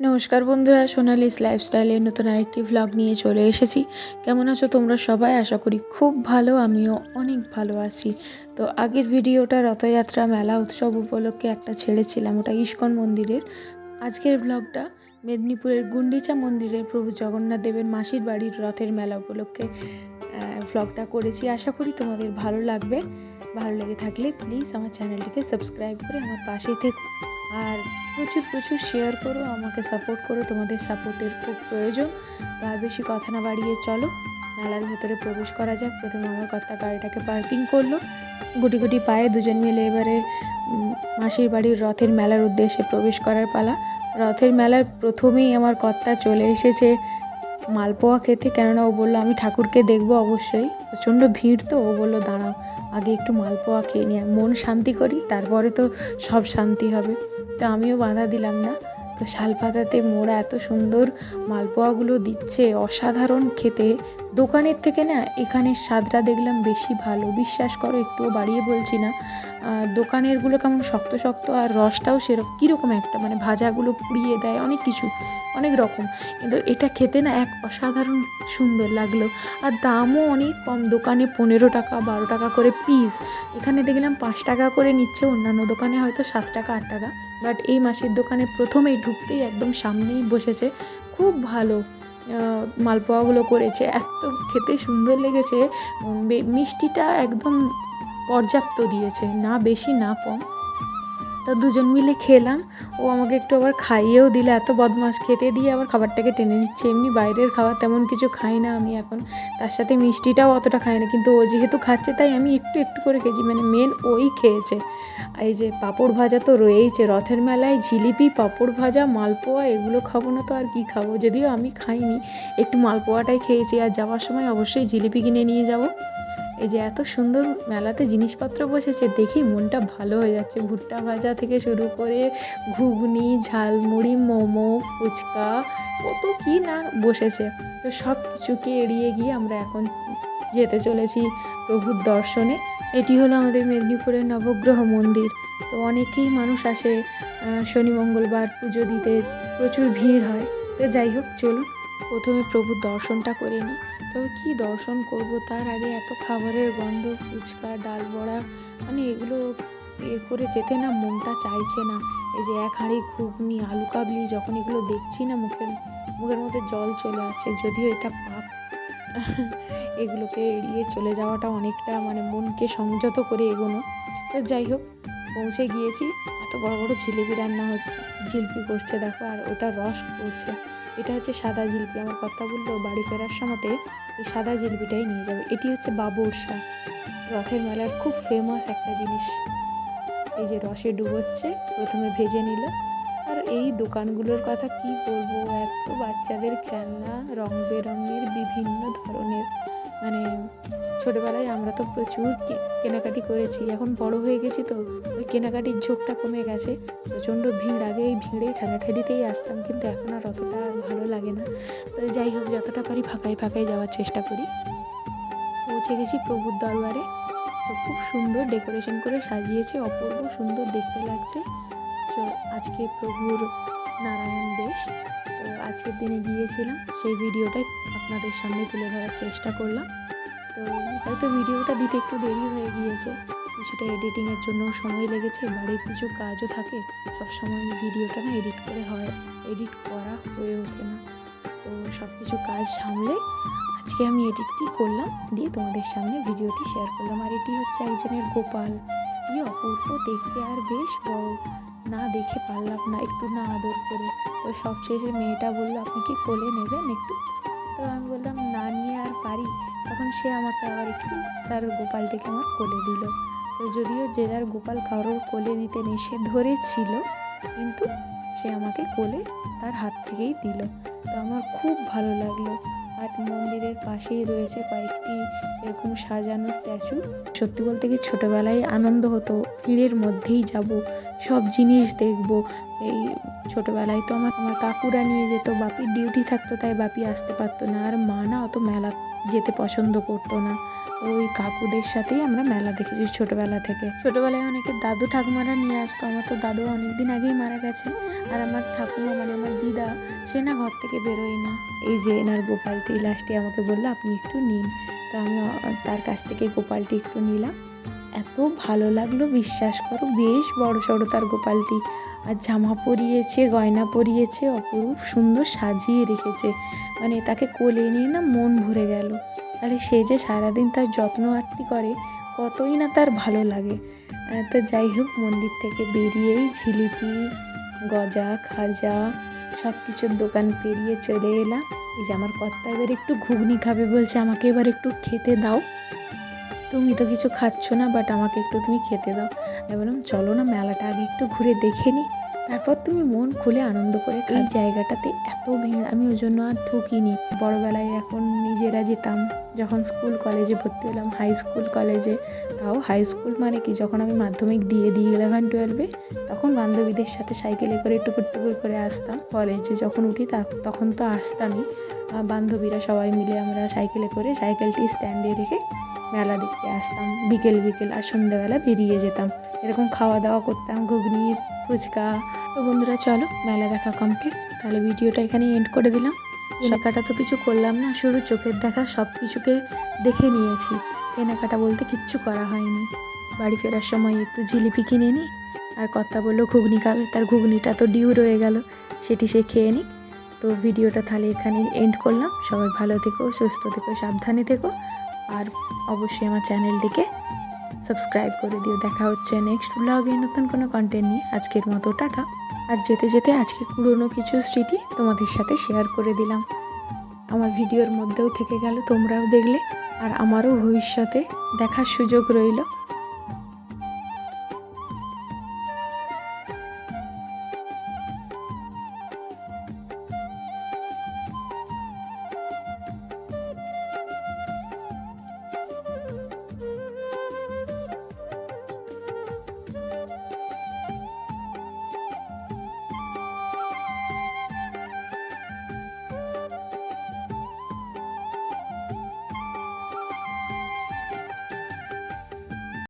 নমস্কার বন্ধুরা, সোনালিস লাইফস্টাইলের নতুন আরেকটি ভ্লগ নিয়ে চলে এসেছি। কেমন আছো তোমরা সবাই? আশা করি খুব ভালো, আমিও অনেক ভালো আছি। তো আগের ভিডিওটা রথযাত্রা মেলা উৎসব উপলক্ষে একটা ছেড়েছিলাম, ওটা ইস্কন মন্দিরের। আজকের ভ্লগটা মেদিনীপুরের গুন্ডিচা মন্দিরের প্রভু জগন্নাথ দেবের মাসির বাড়ির রথের মেলা উপলক্ষে ভ্লগটা করেছি। আশা করি তোমাদের ভালো লাগবে। ভালো লেগে থাকলে প্লিজ আমার চ্যানেলটিকে সাবস্ক্রাইব করে আমার পাশেই থেকো। আর প্রচুর প্রচুর শেয়ার করো, আমাকে সাপোর্ট করো, তোমাদের সাপোর্টের খুব প্রয়োজন। তো আর বেশি কথা না বাড়িয়ে চলো, মেলার ভেতরে প্রবেশ করা যাক। প্রথমে আমার কর্তা গাড়িটাকে পার্কিং করল। গুটি গুটি পায়ে দুজন মিলে এবারে মাসির বাড়ির রথের মেলার উদ্দেশ্যে প্রবেশ করার পালা। রথের মেলার প্রথমেই আমার কর্তা চলে এসেছে মালপোয়া খেতে। কেননা ও বলল, আমি ঠাকুরকে দেখব অবশ্যই। প্রচণ্ড ভিড় তো, ও বলল, দাঁড়াও, আগে একটু মালপোয়া খেয়ে নিয়ে মন শান্তি করি, তারপরে তো সব শান্তি হবে। তো আমিও বাধা দিলাম না। তো শালপাতাতে মোড়া এত সুন্দর মালপোয়াগুলো দিচ্ছে অসাধারণ খেতে। দোকানের থেকে না এখানের স্বাদটা দেখলাম বেশি ভালো। বিশ্বাস করো, একটুও বাড়িয়ে বলছি না। দোকানেরগুলো কেমন শক্ত শক্ত আর রসটাও সেরকম, কীরকম একটা? মানে ভাজাগুলো পুড়িয়ে দেয়, অনেক কিছু, অনেক রকম। কিন্তু এটা খেতে না এক অসাধারণ সুন্দর লাগল। আর দামও অনেক কম, দোকানে পনেরো টাকা, বারো টাকা করে পিস এখানে দেখলাম পাঁচ টাকা করে নিচ্ছে, অন্যান্য দোকানে হয়তো সাত টাকা, আট টাকা। বাট এই মাসের দোকানে প্রথমেই ঢুকতেই একদম সামনেই বসেছে। খুব ভালো। মালপোয়াগুলো করেছে। এত খেতে সুন্দর লেগেছে। মিষ্টিটা একদম পর্যাপ্ত দিয়েছে। না বেশি না কম। তা দুজন মিলে খেলাম। ও আমাকে একটু আবার খাইয়েও দিলে। এত বদমাস খেতে দিয়ে আবার খাবারটাকে টেনে নিচ্ছে। এমনি বাইরের খাবার তেমন কিছু খাই না আমি এখন। তার সাথে মিষ্টিটাও অতটা খাই না। কিন্তু ও যেহেতু খাচ্ছে, তাই আমি একটু একটু করে খেয়েছি। মানে মেন ওই খেয়েছে। এই যে পাঁপড় ভাজা তো রয়েইছে। রথের মেলায় জিলিপি, পাঁপড় ভাজা, মালপোয়া, এগুলো খাব না তো আর কি খাব? যদিও আমি খাইনি, একটু মালপোয়াটাই খেয়েছি। আর যাওয়ার সময় অবশ্যই জিলিপি কিনে নিয়ে যাব। এই যে এত সুন্দর মেলাতে জিনিসপত্র বসেছে, দেখি মনটা ভালো হয়ে যাচ্ছে। ভুট্টা ভাজা থেকে শুরু করে ঘুগনি, ঝালমুড়ি, মোমো, ফুচকা, কত কি না বসেছে। তো সব কিছুকে এড়িয়ে গিয়ে আমরা এখন যেতে চলেছি প্রভুর দর্শনে। এটি হলো আমাদের মেদিনীপুরের নবগ্রহ মন্দির। তো অনেকেই মানুষ আসে শনি, মঙ্গলবার পুজো দিতে, প্রচুর ভিড় হয়। তো যাই হোক, চলুন, প্রথমে প্রভুর দর্শনটা করে নিই। তবে কী দর্শন করব? তার আগে এত খাবারের গন্ধ, ফুচকা, ডাল বড়া মানে এগুলো এ করে যেতে না মনটা চাইছে না। এই যে এক হাঁড়ি ঘুগনি, আলু কাবলি, যখন এগুলো দেখছি না মুখের মুখের মধ্যে জল চলে আসছে, যদিও এটা পাপ এগুলোকে এড়িয়ে চলে যাওয়াটা অনেকটা মানে মনকে সংযত করে এগোনো। তো যাই হোক, পৌঁছে গিয়েছি। এত বড় বড় জিলিপি রান্না হচ্ছে জিলিপি করছে দেখো, আর ওটা রস করছে। এটা হচ্ছে সাদা জিলিপি, আমার কথা বলল, বাড়ি ফেরার সময়তে এই সাদা জিলিপিটাই নিয়ে যাবে। এটি হচ্ছে বাবুরসা রথের মেলার খুব ফেমাস একটা জিনিস। এই যে রসে ডুবোচ্ছে, প্রথমে ভেজে নিল। আর এই দোকানগুলোর কথা কি বলব, এত বাচ্চাদের খেলনা, রং বেরঙের বিভিন্ন ধরনের। মানে ছোটোবেলায় আমরা তো প্রচুর কেনাকাটি করেছি, এখন বড় হয়ে গেছি তো, ওই কেনাকাটির ঝোঁকটা কমে গেছে। প্রচণ্ড ভিড়, আগে এই ভিড়ে ঠেলাঠেলিতেই আসতাম, কিন্তু এখন আর অতটা ভালো লাগে না। যাই হোক, যতটা পারি ফাঁকায় ফাঁকায় যাওয়ার চেষ্টা করি। পৌঁছে গেছি প্রভুর দরবারে। তো খুব সুন্দর ডেকোরেশন করে সাজিয়েছে, অপূর্ব সুন্দর দেখতে লাগছে। তো আজকে প্রভুর নারায়ণ তো আজকের দিনে গিয়েছিলাম, সেই ভিডিওটাই আপনাদের সামনে তুলে ধরার চেষ্টা করলাম। তো হয়তো ভিডিওটা দিতে একটু দেরি হয়ে গিয়েছে, কিছুটা এডিটিংয়ের জন্য সময় লেগেছে, বাড়ির কিছু কাজও থাকে সব সময় ভিডিওটা না এডিট করে হয়, এডিট করা হয়ে ওঠে না। তো সব কিছু কাজ সামলে আজকে আমি এডিটটি করলাম, দিয়ে তোমাদের সামনে ভিডিওটি শেয়ার করলাম। আর এটি হচ্ছে একজনের গোপাল, কি অপূর্ব, দেখতে আর বেশ বড়। না দেখে পারলাম না, একটু না আদর করে। তো সবশেষে মেয়েটা বলল, আপনি কি কোলে নেবেন একটু? তো আমি বললাম, না, নিয়ে আর পারি। তখন সে আমাকে আবার একটু তার গোপালটিকে আমার কোলে দিল। তো যদিও যে যার গোপাল কারোর কোলে দিতে নেই সে ধরেছিল, কিন্তু সে আমাকে কোলে তার হাত থেকেই দিল। তো আমার খুব ভালো লাগল। আর মন্দিরের পাশেই রয়েছে কয়েকটি এরকম সাজানো স্ট্যাচু। সত্যি বলতে কি ছোটোবেলায় আনন্দ হতো, ভিড়ের মধ্যেই যাব, সব জিনিস দেখব। এই ছোটোবেলায় তো আমার আমার কাকুরা নিয়ে যেত, বাপির ডিউটি থাকতো, তাই বাপি আসতে পারতো না। আর মা না অত মেলা যেতে পছন্দ করতো না। ওই কাকুদের সাথেই আমরা মেলা দেখেছি ছোটবেলা থেকে। ছোটোবেলায় অনেকে দাদু ঠাকুমারা নিয়ে আসতো। আমার তো দাদু অনেক দিন আগেই মারা গেছে। আর আমার ঠাকুমা মানে আমার দিদা, সে না ঘর থেকে বেরোয় না। এই যে এনার গোপালটি লাস্টে আমাকে বলল, আপনি একটু নিন। তো আমি তার কাছ থেকে গোপালটি একটু নিলাম। এত ভালো লাগল, বিশ্বাস করো, বেশ বড় সড়ো তার গোপালটি। আর জামা পরিয়েছে, গয়না পরিয়েছে, অপরূপ সুন্দর সাজিয়ে রেখেছে। মানে তাকে কোলে নিয়ে না মন ভরে গেল। তাহলে সে যে সারাদিন তার যত্ন আত্মি করে, কতই না তার ভালো লাগে। তো যাই হোক, মন্দির থেকে বেরিয়েই ঝিলিপি, গজা, খাজা সব কিছুর দোকান পেরিয়ে চলে এলাম। এই যে আমার কর্তা এবার একটু ঘুগনি খাবে বলছে, আমাকে এবার একটু খেতে দাও। তুমি তো কিছু খাচ্ছ না বাট আমাকে একটু তুমি খেতে দাও। আমি বললাম, চলো না, মেলাটা আগে একটু ঘুরে দেখে নিই তারপর তুমি মন খুলে আনন্দ করে এই জায়গাটাতে এত ভিড় আমি ওই জন্য আর ঠকিনি। বড়বেলায় এখন নিজেরা যেতাম যখন স্কুল কলেজে ভর্তি হলাম হাই স্কুল কলেজে। তাও হাই স্কুল মানে কি যখন আমি মাধ্যমিক দিয়ে দিই ইলেভেন টুয়েলভে তখন বান্ধবীদের সাথে সাইকেলে করে টুকুর টুকুর করে আসতাম। কলেজে যখন উঠি তার তখন তো আসতামই। বান্ধবীরা সবাই মিলে আমরা সাইকেলে করে সাইকেলটি স্ট্যান্ডে রেখে মেলা দেখতে আসতাম। বিকেল বিকেল আর সন্ধ্যাবেলা বেরিয়ে যেতাম। এরকম খাওয়া দাওয়া করতাম ঘুগনি ফুচকা। তো বন্ধুরা, চলো মেলা দেখা কমপ্লিট তাহলে ভিডিওটা এখানে এন্ড করে দিলাম। কেনাকাটা তো কিছু করলাম না, শুধু চোখের দেখা সব কিছুকে দেখে নিয়েছি। কেনাকাটা বলতে কিচ্ছু করা হয়নি। বাড়ি ফেরার সময় একটু জিলিপি কিনে নিই, আর কথা বলল, ঘুগনি খাবে? তার ঘুগনিটা তো ডিউ রয়ে গেল, সেটি সে খেয়ে নিক। তো ভিডিওটা তাহলে এখানে এন্ড করলাম। সবাই ভালো থেকো, সুস্থ থেকো, সাবধানে থেকো। আর অবশ্যই আমার চ্যানেলটিকে সাবস্ক্রাইব করে দিও। দেখা হচ্ছে নেক্সট ব্লগে নতুন কোনো কন্টেন্ট নিয়ে আজকের মতো টাটা। আর যেতে যেতে আজকে পুরনো কিছু স্মৃতি তোমাদের সাথে শেয়ার করে দিলাম। আমার ভিডিওর মধ্যেও থেকে গেল তোমরাও দেখলে। আর আমারও ভবিষ্যতে দেখার সুযোগ রইল।